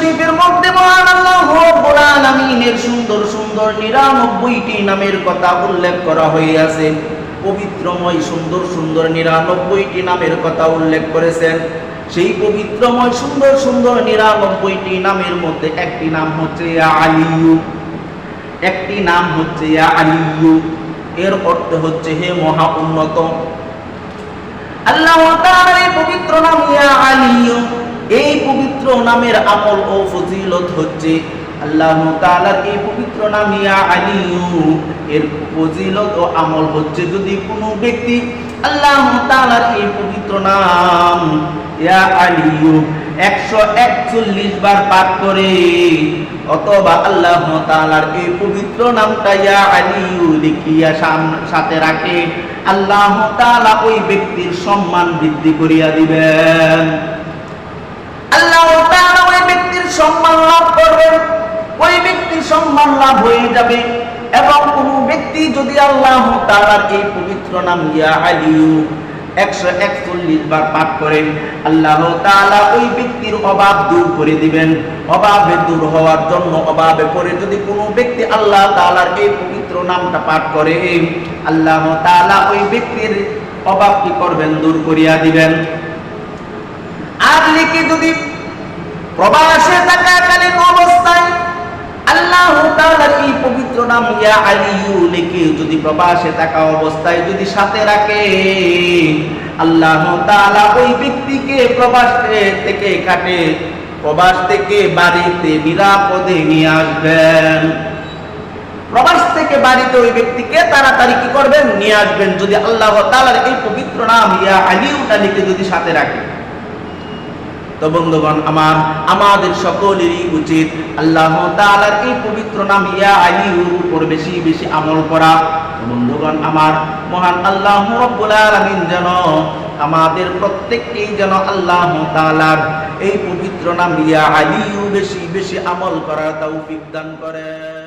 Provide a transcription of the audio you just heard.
শরীফের মধ্যে মহান আল্লাহ রাব্বুল আলামিনের সুন্দর সুন্দর নিরানব্বইটি নামের কথা উল্লেখ করা হইয়াছে পবিত্রময়, সুন্দর সুন্দর নিরানব্বইটি নামের কথা উল্লেখ করেছেন। সেই পবিত্রময়, সুন্দর সুন্দর নিরানব্বইটি নামের মধ্যে একটি নাম হচ্ছে আলিয়ু একটি নাম হচ্ছে আলিয়ু এর অর্থ হচ্ছে হে মহা উন্নত। আল্লাহ তাআলার এই পবিত্র নাম নামের আমল ও ফজিলত হচ্ছে আল্লাহ এই পবিত্র নাম, ইয়া আলিয়ু এর ফজিলত ও আমল হচ্ছে যদি কোনো ব্যক্তি আল্লাহ এই পবিত্র নাম, ইয়া আলিয়ু একশো একচল্লিশ বার পাঠ করে, অথবা আল্লাহ এই পবিত্র নামটা, ইয়া লিখিয়া সাথে রাখে, আল্লাহ ওই ব্যক্তির সম্মান বৃদ্ধি করিয়া দিবেন। আল্লাহ সম্মান লাভ করবেন ওই ব্যক্তির সম্মান লাভ হয়ে যাবে। এবং কোন ব্যক্তি যদি আল্লাহ তাআলার এই পবিত্র নাম ইয়া করেন, আল্লাহ তাআলা ওই ব্যক্তির ব্যক্তি এই পবিত্র নামটা পাঠ করে, আল্লাহ ওই ব্যক্তির অভাব কি করবেন? দূর করিয়া দিবেন। আর লিখে যদি প্রবাসে থাকাকালীন অবস্থায় আল্লাহ তাআলার এই পবিত্র নাম, ইয়া আলিয়ু, লিখে যদি প্রবাসে থাকা অবস্থায় যদি সাথে রাখে, আল্লাহ তাআলা ওই ব্যক্তিকে প্রবাস থেকে কাটে, প্রবাস থেকে বাড়িতে নিরাপদে নিয়ে আসবেন। প্রবাস থেকে বাড়িতে ওই ব্যক্তিকে তাড়াতাড়ি কি করবেন? নিয়ে আসবেন। যদি আল্লাহ তাআলার এই পবিত্র নাম, ইয়া আলিউটা লিখে যদি সাথে রাখে। তো বন্ধুগণ, আমার, আমাদের সকলেরই উচিত আল্লাহ তাআলার এই পবিত্র নাম ইয়া আলিউর উপর বেশি বেশি আমল করা। বন্ধুগণ, আমার মহান আল্লাহ রাব্বুল যেন আমাদের প্রত্যেককেই যেন আল্লাহ তাআলার এই পবিত্র নাম ইয়া আলিউ বেশি বেশি আমল করার তৌফিক দান করে